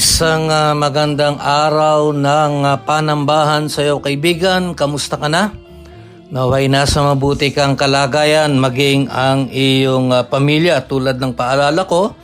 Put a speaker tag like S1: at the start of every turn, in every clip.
S1: Isang ah, magandang araw ng ah, panambahan sa iyo kaibigan. Kamusta ka na? Naway nasa mabuti kang kalagayan maging ang iyong ah, pamilya tulad ng paalala ko.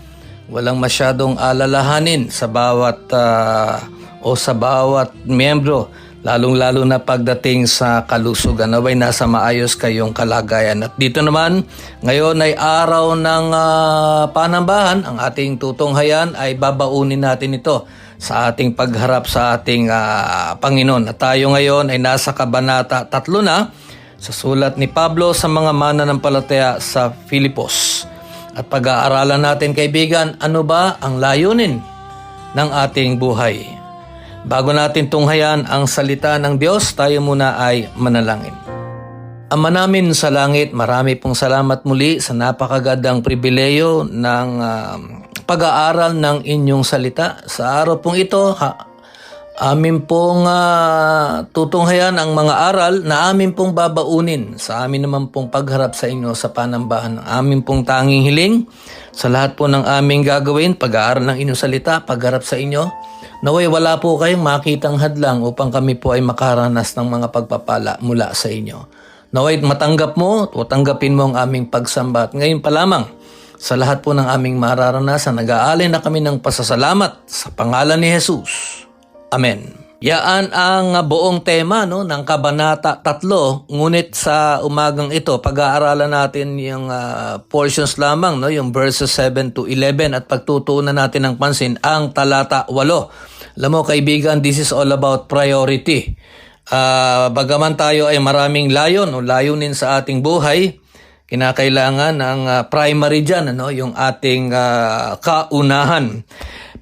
S1: Walang masyadong alalahanin sa bawat ah, o sa bawat miyembro lalong-lalo na pagdating sa kalusugan. Naway nasa maayos kayong kalagayan. At dito naman, ngayon ay araw ng ah, panambahan. Ang ating tutunghayan ay babaunin natin ito sa ating pagharap sa ating ah, Panginoon. At tayo ngayon ay nasa Kabanata 3 na sa sulat ni Pablo sa mga mananampalataya sa Filipos. At pag-aaralan natin kaibigan, ano ba ang layunin ng ating buhay? Bago natin tunghayan ang salita ng Diyos, tayo muna ay manalangin. Ama namin sa langit, marami pong salamat muli sa napakagandang pribileyo ng ah, pag-aaral ng inyong salita. Sa araw pong ito, ha, amin pong ah, tutunghayan ang mga aral na amin pong babaunin sa amin naman pong pagharap sa inyo sa panambahan. Amin pong tanging hiling sa lahat po ng aming gagawin, pag-aaral ng inyong salita, pagharap sa inyo. Naway wala po kayong makitang hadlang upang kami po ay makaranas ng mga pagpapala mula sa inyo. Naway matanggap mo o tanggapin mo ang aming pagsamba. At ngayon pa lamang, sa lahat po ng aming mararanasan, nag-aalay na kami ng pasasalamat sa pangalan ni Jesus. Amen. Yaan ang buong tema no, ng Kabanata 3. Ngunit sa umagang ito, pag-aaralan natin yung ah, portions lamang, no, yung verses 7 to 11 at pagtutuunan natin ng pansin ang talata 8. Alam mo kaibigan, this is all about priority. Ah, bagaman tayo ay maraming layon o layunin sa ating buhay, kinakailangan ng ah, primary dyan, ano, yung ating ah, kaunahan.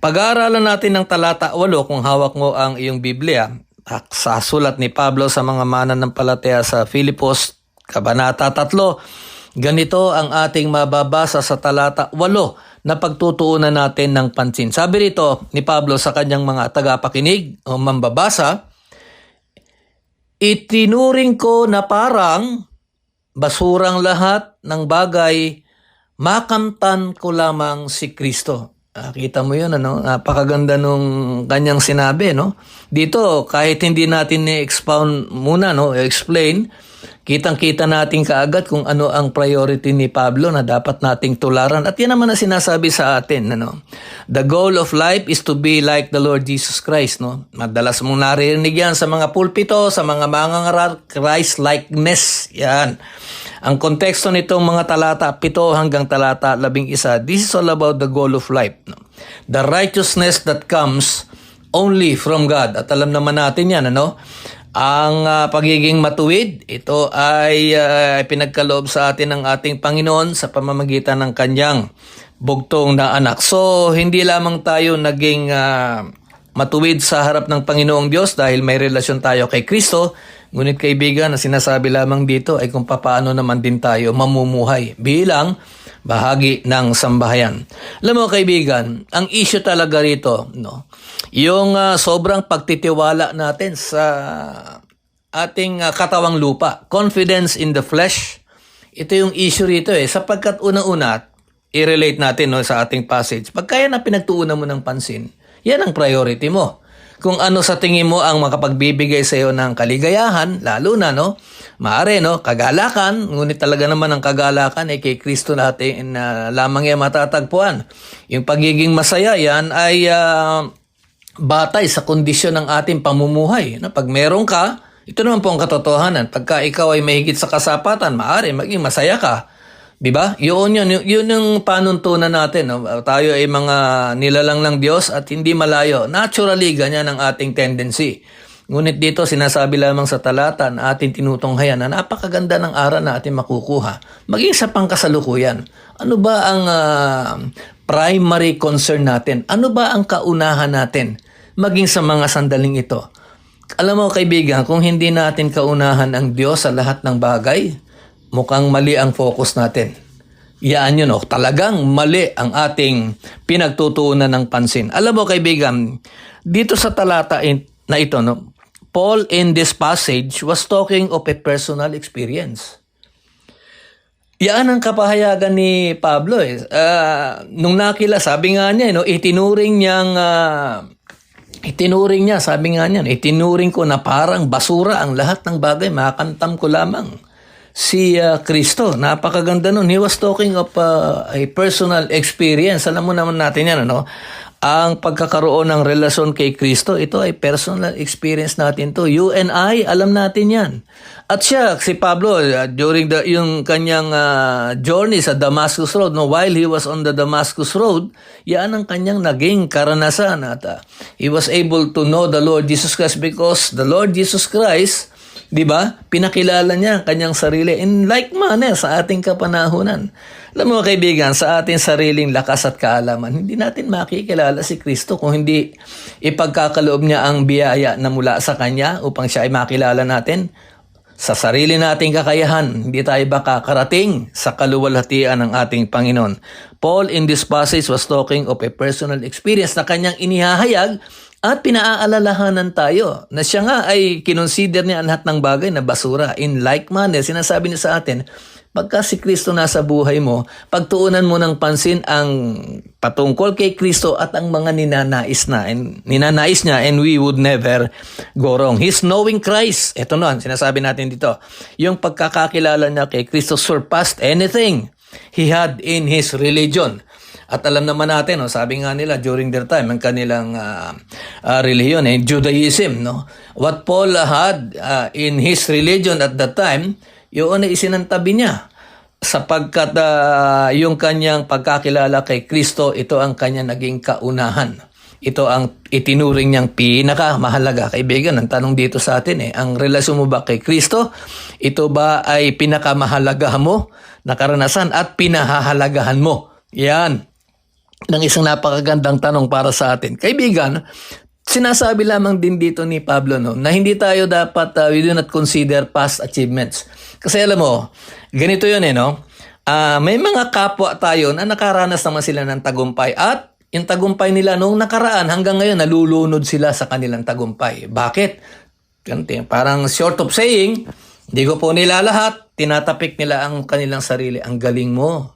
S1: Pag-aaralan natin ng talata 8 kung hawak mo ang iyong Biblia sa sulat ni Pablo sa mga mananampalataya sa Filipos, Kabanata 3. Ganito ang ating mababasa sa talata 8 na pagtutuunan natin ng pansin. Sabi rito ni Pablo sa kanyang mga tagapakinig o mambabasa, Itinuring ko na parang basurang lahat ng bagay, makamtan ko lamang si Kristo. Ah, kita mo yun, ano? Napakaganda nung kanyang sinabi, no? Dito, kahit hindi natin i-expound muna, no? Explain, kitang-kita natin kaagad kung ano ang priority ni Pablo na dapat nating tularan. At yan naman ang sinasabi sa atin, ano? The goal of life is to be like the Lord Jesus Christ, no? Madalas mong naririnig yan sa mga pulpito, sa mga mangangaral, Christ-likeness. Yan. Ang konteksto nitong mga talata 7 hanggang talata 11, this is all about the goal of life. The righteousness that comes only from God. At alam naman natin yan, ano? Ang ah, pagiging matuwid, ito ay ah, pinagkaloob sa atin ng ating Panginoon sa pamamagitan ng kanyang bugtong na anak. So, hindi lamang tayo naging ah, matuwid sa harap ng Panginoong Diyos dahil may relasyon tayo kay Kristo, ngunit kaibigan, na sinasabi lamang dito ay kung paano naman din tayo mamumuhay bilang bahagi ng sambahayan. Alam mo kaibigan, ang issue talaga rito, no, yung ah, sobrang pagtitiwala natin sa ating ah, katawang lupa, confidence in the flesh, ito yung issue rito eh, sapagkat unang-una, i-relate natin no, sa ating passage, pagka yan ang pinagtuunan mo ng pansin, yan ang priority mo. Kung ano sa tingin mo ang makapagbibigay sa iyo ng kaligayahan, lalo na no, maare no, kagalakan, ngunit talaga naman ang kagalakan ay kay Kristo natin na lamang yan matatagpuan. Yung pagiging masaya yan ay ah, batay sa kondisyon ng ating pamumuhay. Na pag meron ka, ito naman po ang katotohanan. Pagka ikaw ay mahigit sa kasapatan, maaari maging masaya ka. Di ba? Yun yun, yun, yun yung panuntunan natin. No? Tayo ay mga nilalang ng Diyos at hindi malayo. Naturally, ganyan ang ating tendency. Ngunit dito, sinasabi lamang sa talata na ating tinutunghayan na napakaganda ng aral na ating makukuha. Maging sa pangkasalukuyan. Ano ba ang ah, primary concern natin? Ano ba ang kaunahan natin? Maging sa mga sandaling ito. Alam mo kaibigan, kung hindi natin kaunahan ang Diyos sa lahat ng bagay, mukhang mali ang focus natin. Yan yun, oh, talagang mali ang ating pinagtutuunan ng pansin. Alam mo kaibigan, dito sa talata na ito, no, Paul in this passage was talking of a personal experience. Yan ang kapahayagan ni Pablo eh. Ah, nung nakila, sabi nga niya, no, itinuring niyang ah, itinuring niya, sabi nga niya, itinuring ko na parang basura ang lahat ng bagay, makakantam ko lamang. Si ah, Kristo, napakaganda nun. He was talking of ah, a personal experience. Alam mo naman natin yan, ano? Ang pagkakaroon ng relasyon kay Kristo, ito ay personal experience natin to. You and I, alam natin yan. At siya, si Pablo, uh, during the, yung kanyang uh, journey sa Damascus Road, no, while he was on the Damascus Road, yan ang kanyang naging karanasan. At uh, he was able to know the Lord Jesus Christ because the Lord Jesus Christ, di ba, pinakilala niya ang kanyang sarili in like manner sa ating kapanahunan. Alam mo kaibigan, sa ating sariling lakas at kaalaman, hindi natin makikilala si Kristo kung hindi ipagkakaloob niya ang biyaya na mula sa Kanya upang siya ay makilala natin. Sa sarili nating kakayahan, hindi tayo baka karating sa kaluwalhatian ng ating Panginoon. Paul in this passage was talking of a personal experience na kanyang inihahayag at pinaaalalahanan tayo na siya nga ay kinonsider niya ang lahat ng bagay na basura. In like manner, sinasabi niya sa atin, pagka si Kristo nasa buhay mo, pagtuunan mo ng pansin ang patungkol kay Kristo at ang mga ninanais na, and, ninanais niya and we would never go wrong. His knowing Christ, ito na, sinasabi natin dito, yung pagkakakilala niya kay Kristo surpassed anything he had in his religion. At alam naman natin, no, sabi nga nila during their time, ang kanilang uh, uh, religion, eh, Judaism, no? what Paul had uh, in his religion at that time, yun ay isinantabi niya sapagkat uh, yung kanyang pagkakilala kay Kristo, ito ang kanya naging kaunahan. Ito ang itinuring niyang pinakamahalaga. Kaibigan, ang tanong dito sa atin eh, ang relasyon mo ba kay Kristo? Ito ba ay pinakamahalaga mo na karanasan at pinahahalagahan mo? Yan. Ng isang napakagandang tanong para sa atin. Kaibigan, sinasabi lamang din dito ni Pablo no, na hindi tayo dapat, uh, we do not consider past achievements. Kasi alam mo, ganito yun eh, no? Ah, may mga kapwa tayo na nakaranas naman sila ng tagumpay at yung tagumpay nila noong nakaraan hanggang ngayon nalulunod sila sa kanilang tagumpay. Bakit? Ganti, parang short of saying, hindi ko po nila lahat, tinatapik nila ang kanilang sarili. Ang galing mo.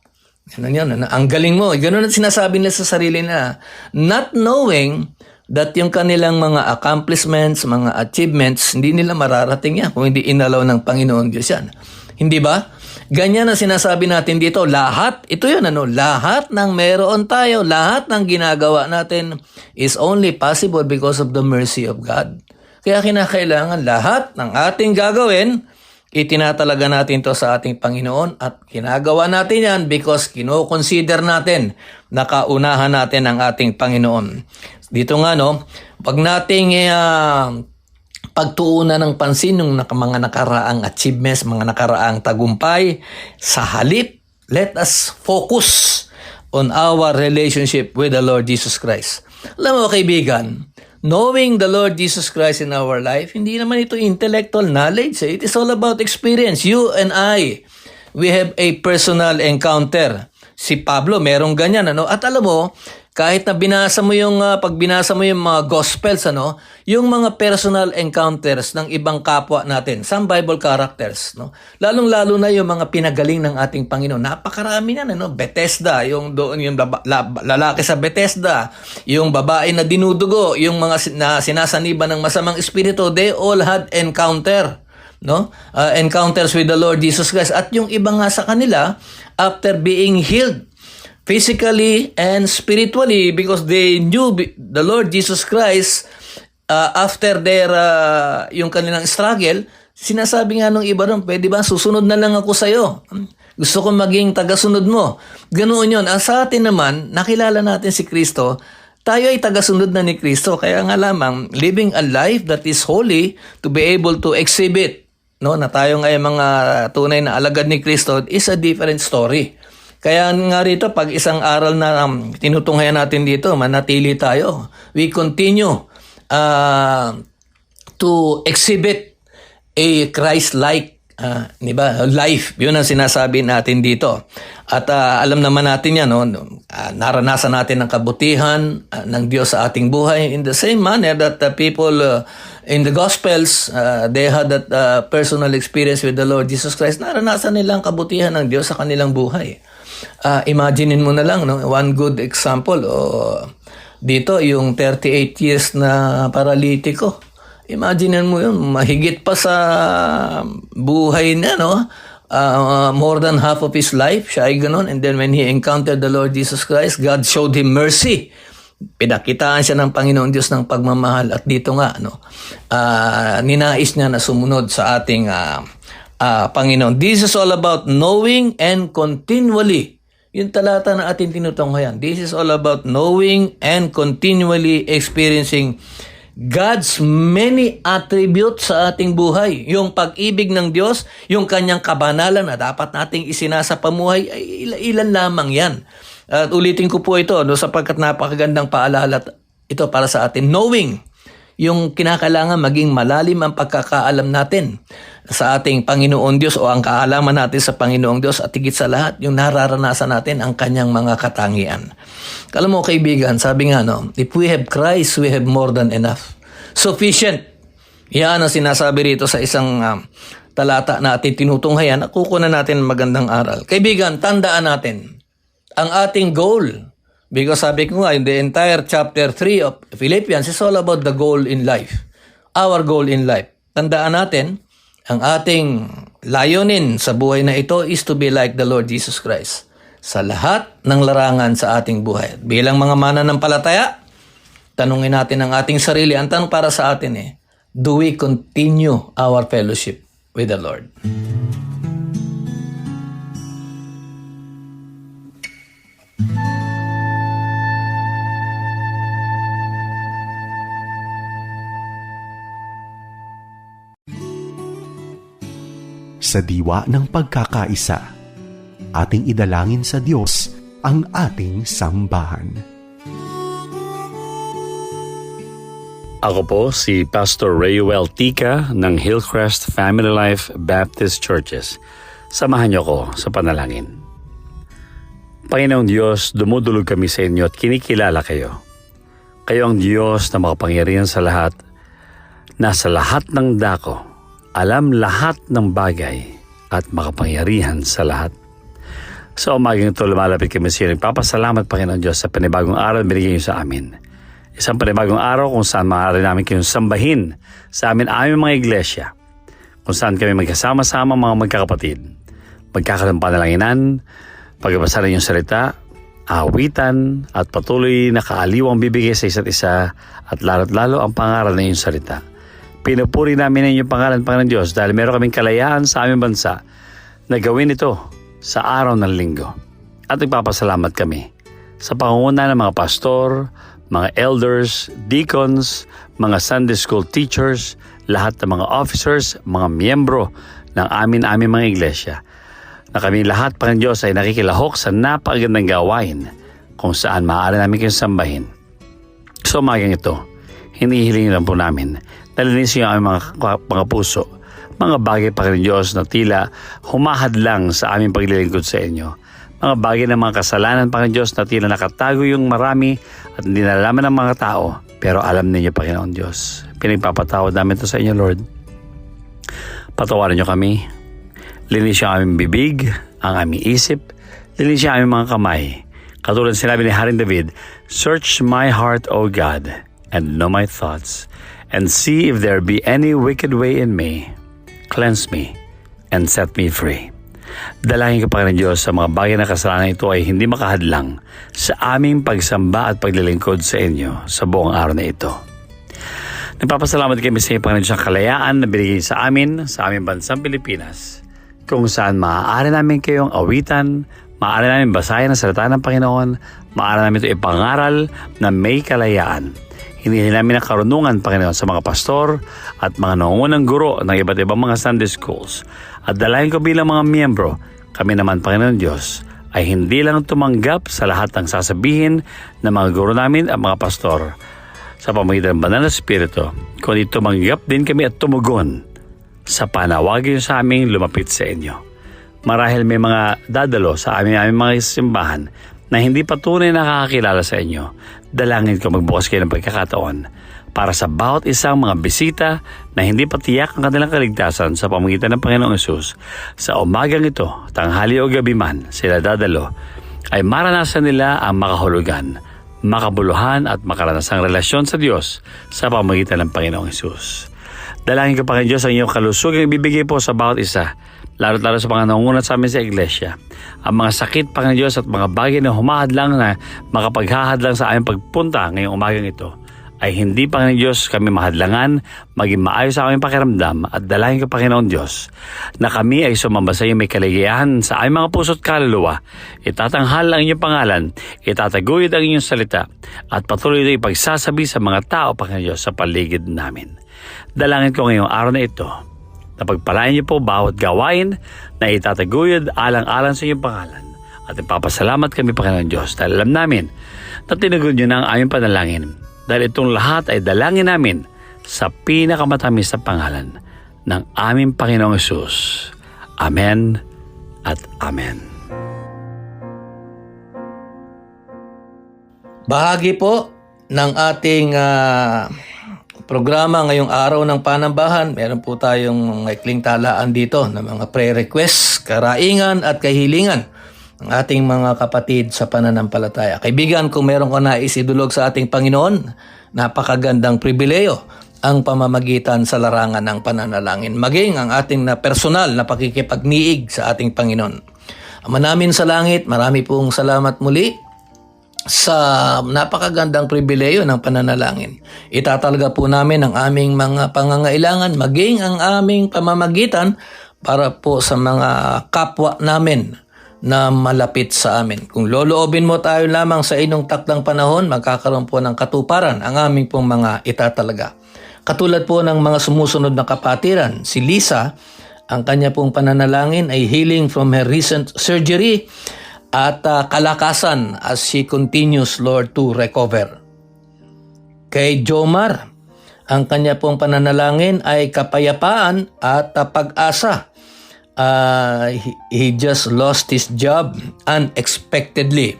S1: Ganun yun. ano? Ang galing mo. Ganun ang sinasabi nila sa sarili nila. Not knowing that yung kanilang mga accomplishments, mga achievements, hindi nila mararating yan kung hindi inalaw ng Panginoon Diyos yan. Hindi ba? Ganyan ang sinasabi natin dito. Lahat, ito yun ano, lahat ng meron tayo, lahat ng ginagawa natin is only possible because of the mercy of God. Kaya kinakailangan lahat ng ating gagawin, itinatalaga natin to sa ating Panginoon at ginagawa natin yan because kino-consider natin na kaunahan natin ang ating Panginoon. Dito nga no, wag nating uh, pagtuunan ng pansin ng mga nakaraang achievements, mga nakaraang tagumpay. Sa halip, let us focus on our relationship with the Lord Jesus Christ. Alam mo kaibigan, knowing the Lord Jesus Christ in our life, hindi naman ito intellectual knowledge. eh. It is all about experience. You and I, we have a personal encounter. Si Pablo, merong ganyan. Ano? At alam mo, kahit na binasa mo yung, ah, pag mo yung mga gospels, ano, yung mga personal encounters ng ibang kapwa natin, some Bible characters, no? Lalong-lalo na yung mga pinagaling ng ating Panginoon. Napakarami yan, ano? Bethesda, yung doon yung laba- la- lalaki sa Bethesda, yung babae na dinudugo, yung mga sin- na sinasaniban ng masamang espiritu, they all had encounter no? Uh, encounters with the Lord Jesus Christ. At yung iba nga sa kanila, after being healed physically and spiritually because they knew the Lord Jesus Christ uh, after their uh, yung kanilang struggle, Sinasabi nga nung iba ron, pwede ba susunod na lang ako sa'yo? Gusto ko maging tagasunod mo. Ganoon yun. Ang sa atin naman, nakilala natin si Kristo, tayo ay tagasunod na ni Kristo. Kaya nga lamang, living a life that is holy to be able to exhibit no, na tayo nga ay mga tunay na alagad ni Kristo is a different story. Kaya nga rito, pag isang aral na um, tinutunghayan natin dito, manatili tayo. We continue uh, to exhibit a Christ-like ah, di ba? life. Yun ang sinasabi natin dito. At ah, alam naman natin yan, no? Ah, naranasan natin ang kabutihan ah, ng Diyos sa ating buhay in the same manner that the people ah, in the Gospels, ah, they had that ah, personal experience with the Lord Jesus Christ. Naranasan nila ang kabutihan ng Diyos sa kanilang buhay. Ah, imaginein mo na lang, no? one good example, oh, dito yung 38 years na paralitiko. Imagine mo yun, mahigit pa sa buhay niya, no? Uh, more than half of his life, siya ay ganun. And then when he encountered the Lord Jesus Christ, God showed him mercy. Pinakitaan siya ng Panginoon Diyos ng pagmamahal. At dito nga, no, uh, ninais niya na sumunod sa ating uh, uh, Panginoon. This is all about knowing and continually yung talata na ating tinutunghayan. This is all about knowing and continually experiencing God's many attributes sa ating buhay. Yung pag-ibig ng Diyos, yung kanyang kabanalan na dapat nating isinasa pamuhay, ay il- ilan lamang yan. At ulitin ko po ito no, sapagkat napakagandang paalala ito para sa atin. Knowing yung kinakailangan maging malalim ang pagkakaalam natin sa ating Panginoon Diyos o ang kaalaman natin sa Panginoong Diyos at higit sa lahat, yung nararanasan natin ang kanyang mga katangian. Alam mo kaibigan, sabi nga no, if we have Christ, we have more than enough. Sufficient. Yan ang sinasabi rito sa isang um, talata na ating tinutunghayan kukunan natin magandang aral. Kaibigan, tandaan natin, ang ating goal Because sabi ko nga, in the entire chapter 3 of Philippians is all about the goal in life. Our goal in life. Tandaan natin, ang ating layunin sa buhay na ito is to be like the Lord Jesus Christ sa lahat ng larangan sa ating buhay. Bilang mga mananampalataya, tanungin natin ang ating sarili. Ang tanong para sa atin eh, do we continue our fellowship with the Lord?
S2: Sa diwa ng pagkakaisa, ating idalangin sa Diyos ang ating sambahan.
S3: Ako po si Pastor Rayuel Tika ng Hillcrest Family Life Baptist Churches. Samahan niyo ko sa panalangin. Panginoong Diyos, dumudulog kami sa inyo at kinikilala kayo. Kayo ang Diyos na makapangyarihan sa lahat, nasa lahat ng dako, alam lahat ng bagay at makapangyarihan sa lahat. Sa umagang ito, lumalapit kami sa iyo. Nagpapasalamat, Panginoon Diyos, sa panibagong araw na binigay niyo sa amin. Isang panibagong araw kung saan maaari namin kayong sambahin sa amin aming mga iglesia. Kung saan kami magkasama-sama mga magkakapatid. Magkakaroon panalanginan, pagbabasa ng iyong salita, awitan, at patuloy na kaaliwang bibigay sa isa't isa at lalo't lalo ang pangaral ng iyong salita. Pinupuri namin ang iyong pangalan, Panginoon Diyos, dahil meron kaming kalayaan sa aming bansa na gawin ito sa araw ng linggo. At nagpapasalamat kami sa pangunguna ng mga pastor, mga elders, deacons, mga Sunday school teachers, lahat ng mga officers, mga miyembro ng amin-amin mga iglesia, na kami lahat, Panginoon Diyos, ay nakikilahok sa napakagandang gawain kung saan maaari namin kayong sambahin. So, umagang ito, hinihiling lang po namin na linisin ang mga, mga puso, mga bagay, Panginoon Diyos, na tila humahad lang sa aming paglilingkod sa inyo mga bagay ng mga kasalanan, Panginoon Diyos, na tila nakatago yung marami at hindi nalalaman ng mga tao. Pero alam ninyo, Panginoon Diyos. Pinagpapatawad namin ito sa inyo, Lord. Patawarin niyo kami. Linis yung aming bibig, ang aming isip, linis yung aming mga kamay. Katulad sinabi ni Haring David, Search my heart, O God, and know my thoughts, and see if there be any wicked way in me. Cleanse me, and set me free. Dalangin ko Panginoon Diyos sa mga bagay na kasalanan ito ay hindi makahadlang sa aming pagsamba at paglilingkod sa inyo sa buong araw na ito. Nagpapasalamat kami sa iyo, Panginoon, sa kalayaan na binigay sa amin, sa aming bansang Pilipinas, kung saan maaari namin kayong awitan, maaari namin basahin ang salita ng Panginoon, maaari namin ito ipangaral na may kalayaan. Hinihin namin ang karunungan, Panginoon, sa mga pastor at mga nangungunang guro ng iba't ibang mga Sunday schools. At dalayan ko bilang mga miyembro, kami naman, Panginoon Diyos, ay hindi lang tumanggap sa lahat ng sasabihin ng mga guro namin at mga pastor sa pamagitan ng banal na Espiritu, kundi tumanggap din kami at tumugon sa panawagin sa aming lumapit sa inyo. Marahil may mga dadalo sa aming, aming mga simbahan na hindi pa tunay nakakakilala sa inyo, dalangin ko magbukas kayo ng pagkakataon para sa bawat isang mga bisita na hindi pa tiyak ang kanilang kaligtasan sa pamagitan ng Panginoong Yesus. Sa umagang ito, tanghali o gabi man sila dadalo, ay maranasan nila ang makahulugan, makabuluhan at makaranasang relasyon sa Diyos sa pamagitan ng Panginoong Yesus. Dalangin ko Panginoon Diyos ang iyong kalusugang ibibigay po sa bawat isa, lalo-lalo sa mga nangungunat sa amin sa iglesia. Ang mga sakit, Panginoon Diyos, at mga bagay na humahadlang na makapaghahadlang sa aming pagpunta ngayong umagang ito, ay hindi, Panginoon Diyos, kami mahadlangan, maging maayos sa aming pakiramdam at dalangin ko, Panginoon Diyos, na kami ay sumamba sa iyo may kaligayahan sa aming mga puso't kaluluwa. Itatanghal ang inyong pangalan, itataguyod ang inyong salita, at patuloy ito ipagsasabi sa mga tao, Panginoon Diyos, sa paligid namin. Dalangin ko ngayong araw na ito, na pagpalain niyo po bawat gawain na itataguyod alang-alang sa inyong pangalan. At ipapasalamat kami, Panginoon Diyos, dahil alam namin na tinagod niyo na ang aming panalangin. Dahil itong lahat ay dalangin namin sa pinakamatamis na pangalan ng aming Panginoong Yesus. Amen at Amen.
S1: Bahagi po ng ating ah, programa ngayong araw ng panambahan. Meron po tayong maikling talaan dito ng mga prayer requests, karaingan at kahilingan ng ating mga kapatid sa pananampalataya. Kaibigan, kung meron ka nais idulog sa ating Panginoon, napakagandang pribileyo ang pamamagitan sa larangan ng pananalangin. Maging ang ating na personal na pakikipagniig sa ating Panginoon. Ama namin sa langit, marami pong salamat muli sa napakagandang pribileyo ng pananalangin. Itatalaga po namin ang aming mga pangangailangan, maging ang aming pamamagitan para po sa mga kapwa namin na malapit sa amin. Kung loloobin mo tayo lamang sa inong takdang panahon, magkakaroon po ng katuparan ang aming pong mga itatalaga. Katulad po ng mga sumusunod na kapatiran, si Lisa, ang kanya pong pananalangin ay healing from her recent surgery at ah, kalakasan as she continues, Lord, to recover. Kay Jomar, ang kanya pong pananalangin ay kapayapaan at ah, pag-asa. Ah, he, he just lost his job unexpectedly.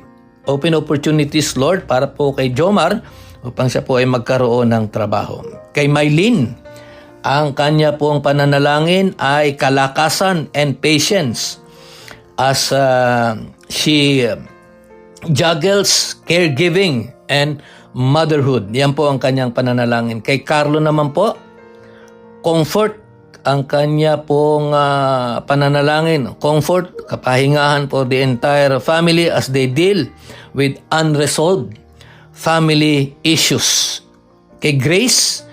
S1: Open opportunities, Lord, para po kay Jomar upang siya po ay magkaroon ng trabaho. Kay Maylin, ang kanya pong pananalangin ay kalakasan and patience as uh, she uh, juggles caregiving and motherhood. Yan po ang kanyang pananalangin. Kay Carlo naman po, comfort ang kanya pong ah, pananalangin. Comfort, kapahingahan for the entire family as they deal with unresolved family issues. Kay Grace,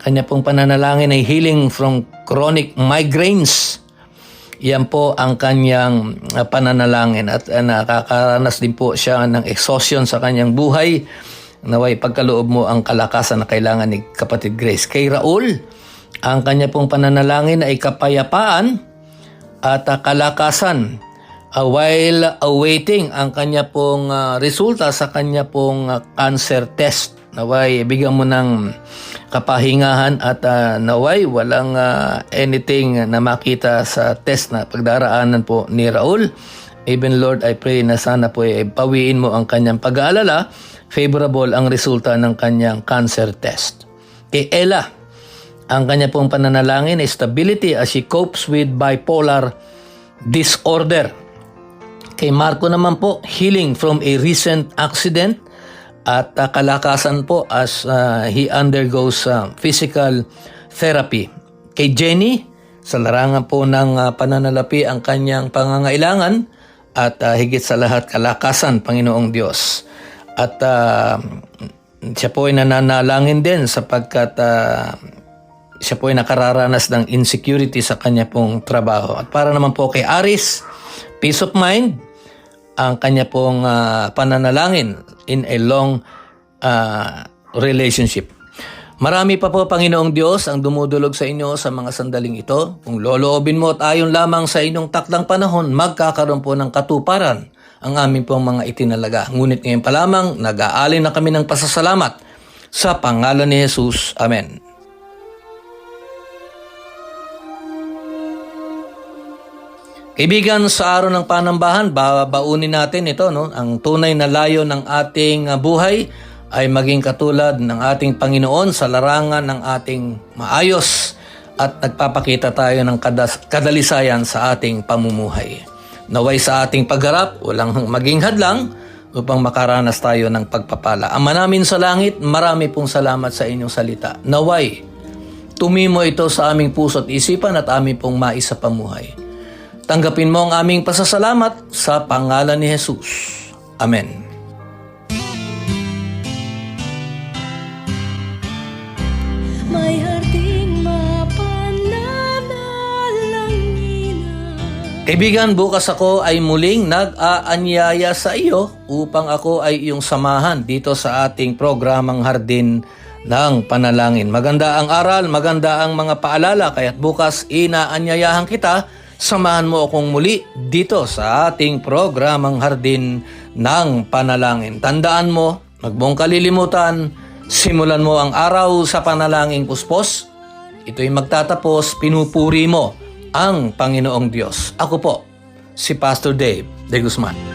S1: kanya pong pananalangin ay healing from chronic migraines. Yan po ang kanyang uh, pananalangin at uh, nakakaranas din po siya ng exhaustion sa kanyang buhay. Naway pagkaloob mo ang kalakasan na kailangan ni kapatid Grace. Kay Raul, ang kanya pong pananalangin ay kapayapaan at uh, kalakasan uh, while awaiting ang kanya pong uh, resulta sa kanya pong uh, cancer test. Naway, bigyan mo ng kapahingahan at uh, naway walang uh, anything na makita sa test na pagdaraanan po ni Raul. Even Lord, I pray na sana po ay pawiin mo ang kanyang pag-aalala. Favorable ang resulta ng kanyang cancer test. Kay Ella, ang kanya pong pananalangin ay stability as she copes with bipolar disorder. Kay Marco naman po, healing from a recent accident at uh, kalakasan po as uh, he undergoes uh, physical therapy. Kay Jenny, sa larangan po ng uh, pananalapi ang kanyang pangangailangan at uh, higit sa lahat kalakasan, Panginoong Diyos. At uh, siya po ay nananalangin din sapagkat ah, siya po ay nakararanas ng insecurity sa kanya pong trabaho. At para naman po kay Aris, peace of mind, ang kanya pong ah, pananalangin in a long ah, relationship. Marami pa po, Panginoong Diyos, ang dumudulog sa inyo sa mga sandaling ito. Kung loloobin mo at ayon lamang sa inyong takdang panahon, magkakaroon po ng katuparan ang aming pong mga itinalaga. Ngunit ngayon pa lamang, nag-aalin na kami ng pasasalamat sa pangalan ni Jesus. Amen. Kaibigan, sa araw ng panambahan, babaunin natin ito, no? Ang tunay na layo ng ating uh, buhay ay maging katulad ng ating Panginoon sa larangan ng ating maayos at nagpapakita tayo ng kadalisayan sa ating pamumuhay. Naway sa ating pagharap, walang maging hadlang upang makaranas tayo ng pagpapala. Ama namin sa langit, marami pong salamat sa inyong salita. Naway, tumimo ito sa aming puso at isipan at aming pong maisa pamuhay. Tanggapin mo ang aming pasasalamat sa pangalan ni Jesus. Amen.
S4: May harding mapananalangin
S1: Kaibigan, bukas ako ay muling nag-aanyaya sa iyo upang ako ay iyong samahan dito sa ating programang Hardin ng Panalangin. Maganda ang aral, maganda ang mga paalala, kaya't bukas inaanyayahan kita, samahan mo akong muli dito sa ating programang Hardin ng Panalangin. Tandaan mo, wag mong kalilimutan, simulan mo ang araw sa panalangin puspos, ito'y magtatapos, pinupuri mo ang Panginoong Diyos. Ako po, si Pastor Dave de Guzman.